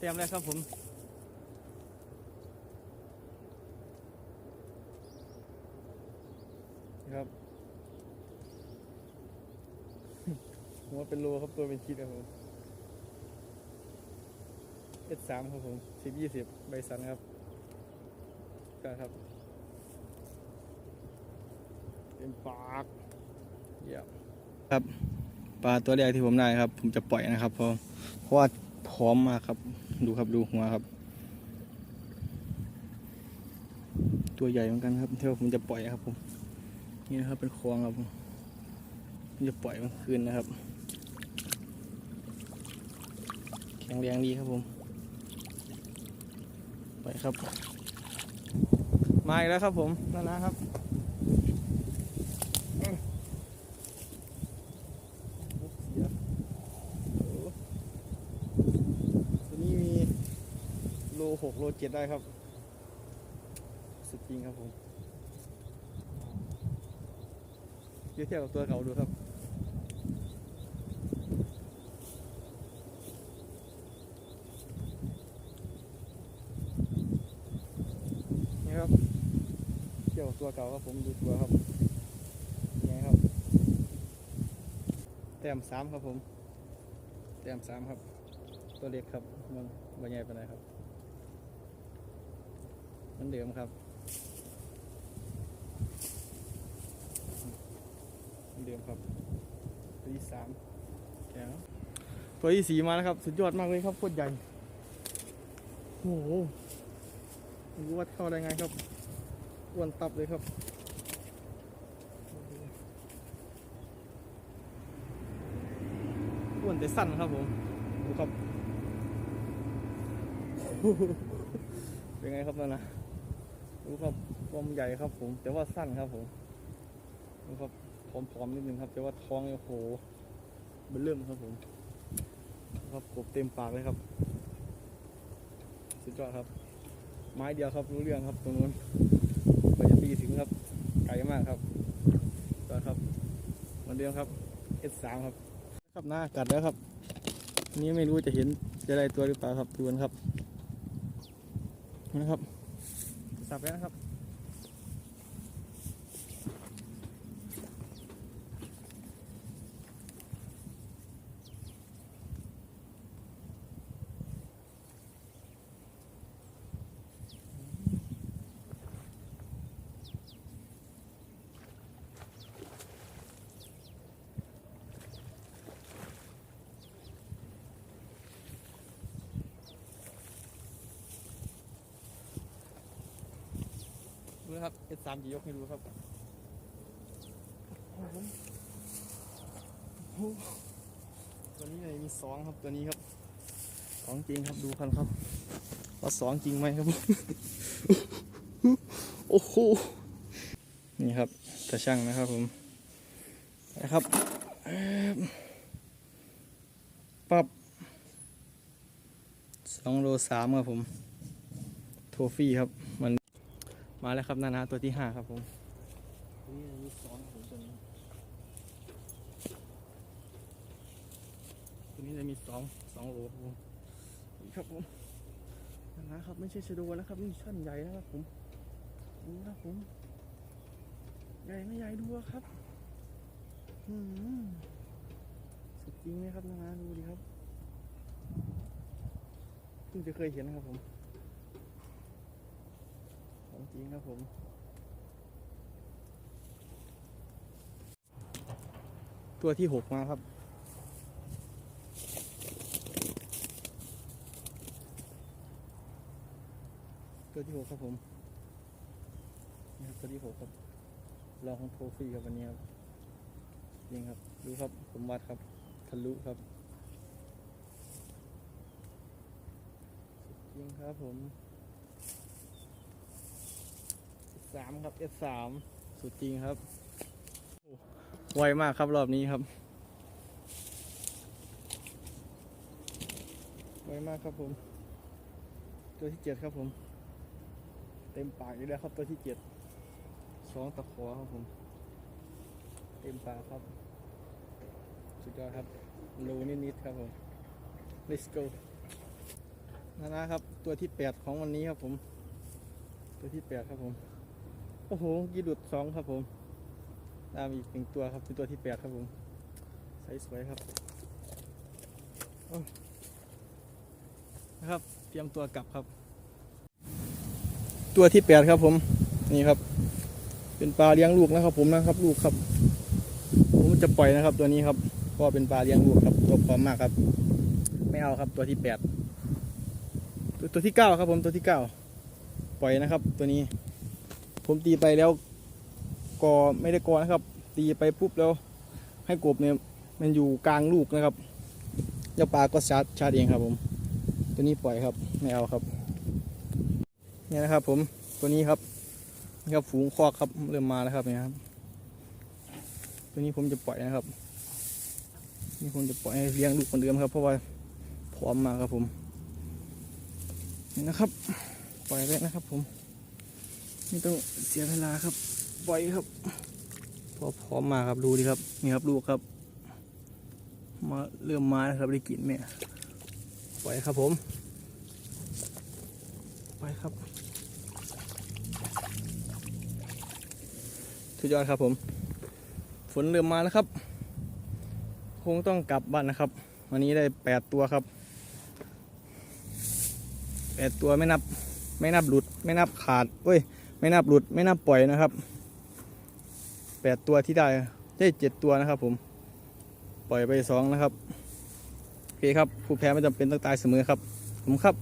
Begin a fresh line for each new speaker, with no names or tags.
เตรียมเลยครับผมครับ หัวเป็นโลครับตัวเป็นคิดครับผม S3 ครับผมสิบยี่สิบใบสันครับก็ครับเป็นปากเยี่ยมครับปลาตัวแรกที่ผมได้ครับ ผมจะปล่อยนะครับเพราะเพราะว่าพร้อมมากครับ ดูครับดูหัวครับ ตัวใหญ่เหมือนกันครับเที่ยวผมจะปล่อยครับผมนี่นะครับเป็นคลองครับผมจะปล่อยมันคืนนะครับ แข็งแรงดีครับผม ไปครับ มาอีกแล้วครับผมนานะครับเดี๋ยวโอ้ตัวนี้มี โลหกโลเจ็ดได้ครับ สุดจริงครับผมเทียบเทียบกับตัวเก่าดูครับนี่ครับเกี่ยวกับตัวเก่าครับผมดูตัวครับนี่ครับ แต้มสามครับผม แต้มสามครับ ตัวเล็กครับมันบใหญ่ไปไหนครับ เหมันเดิมครับเหมันเดิมครับตัวที่สามแกวตัวที่สี่มาแล้วครับ สุดยอดมากเลยครับโคตรใหญ่โอ้โหไม่รู้ว่าเข้าได้ไงครับอ้วนตับเลยครับอ้วนแต่สั้นครับผมดูครับ เป็นไงครับนั่นนะ ดูครับความใหญ่ครับผม แต่ว่าสั้นครับผมดูครับผอมๆนิดนึงครับ แต่ว่าท้องโอ้โหเบิ่มเริ่มครับผมครับกบเต็มปากเลยครับ สุดยอดครับ ไม้เดียวครับรู้เรื่องครับตรงนู้นกว่าจะตีถึงครับ ไกลมากครับต่อครับเหมือนเดิมครับ S3 ครับ ครับหน้ากัดแล้วครับนี้ไม่รู้จะเห็นจะได้ตัวหรือเปล่าครับดูนครับนะครับ สับแล้วนะครับ นะครับ S3 จะยกให้ดูครับตัวนี้เลยมีสองครับตัวนี้ครับสองจริงครับดูกันครับว่าสองจริงไหมครับโอ้โหนี่ครับตาช่างนะครับผมนะครับปับสองโลสามครับผม โทฟี่ครับมัน มาแล้วครับนานาตัวที่ห้าครับผมตัวนี้มีสองผมตัวนี้ตัวนี้จะมีสองสองโลครับผมนี่ครับผมนานาครับไม่ใช่ชะโดนะครับนี่ชั้นใหญ่นะครับผมดูนะครับผมใหญ่ไม่ใหญ่ดูครับอืมสุดจริงไหมครับนานาดูดิครับเพิ่งจะเคยเห็นนะครับผม ของจริงครับผม ตัวที่หกมาครับ ตัวที่หกครับผมนี่ครับตัวที่หกครับลองของโทฟี่ครับวันนี้ครับจริงครับ ดูครับผมวัดครับทะลุครับสุดจริงครับผม สามครับ S สามสุดจริงครับไวมากครับรอบนี้ครับไวมากครับผม ตัวที่เจ็ดครับผม เต็มปากอีกแล้วครับตัวที่เจ็ดสองตะขอครับผม เต็มปากครับ สุดยอดครับโลนิดๆครับผม let's go นะนะครับ ตัวที่แปดของวันนี้ครับผม ตัวที่แปดครับผม โอ้โหกีดุดสองครับผม ตามอีกหนึ่งตัวครับเป็นตัวที่แปดครับผมใสสวยครับนะครับ เตรียมตัวกลับครับ ตัวที่แปดครับผม นี่ครับ เป็นปลาเลี้ยงลูกนะครับ ผมนะครับ ลูกครับ ผมจะปล่อยนะครับ ตัวนี้ครับเพราะเป็นปลาเลี้ยงลูกครับ ตัวพร้อมมากครับ ไม่เอาครับ ตัวที่แปดตัวที่เก้าครับผมตัวที่เก้าปล่อยนะครับ ตัวนี้ ผมตีไปแล้วกอไม่ได้กอนะครับ ตีไปปุ๊บแล้วให้กบเนี่ยมันอยู่กลางลูกนะครับแล้วปลาก็ชาร์จชาร์จเองครับผม ตัวนี้ปล่อยครับไม่เอาครับเนี่ยนะครับ ผมตัวนี้ครับนี่ครับฝูงคอกครับเริ่มมาแล้วครับเนี่ยครับ ตัวนี้ผมจะปล่อยนะครับ นี่ผมจะปล่อยให้เลี้ยงลูกคนเดิมครับ เพราะว่าพร้อมมาครับผมนี่นะครับ ปล่อยไว้นะครับผม ไม่ต้องเสียเวลาครับปล่อยครับพอพร้อมมาครับดูดิครับนี่ครับลูกครับมาเริ่มมาแล้วครับได้กลินไหมปล่อยครับผมปล่อยครับทุกยอดครับผมฝนเริ่มมาแล้วครับ คงต้องกลับบ้านนะครับ วันนี้ได้แปดตัวครับแปดตัวไม่นับ ไม่นับหลุด ไม่นับขาดเว้ย ไม่น่าหลุดไม่น่าปล่อยนะครับแปดตัวที่ได้ได้เจ็ดตัวนะครับ ผมปล่อยไปสองนะครับโอเคครับผู้แพ้ไม่จำเป็นต้องตายเสมอครับผมครับ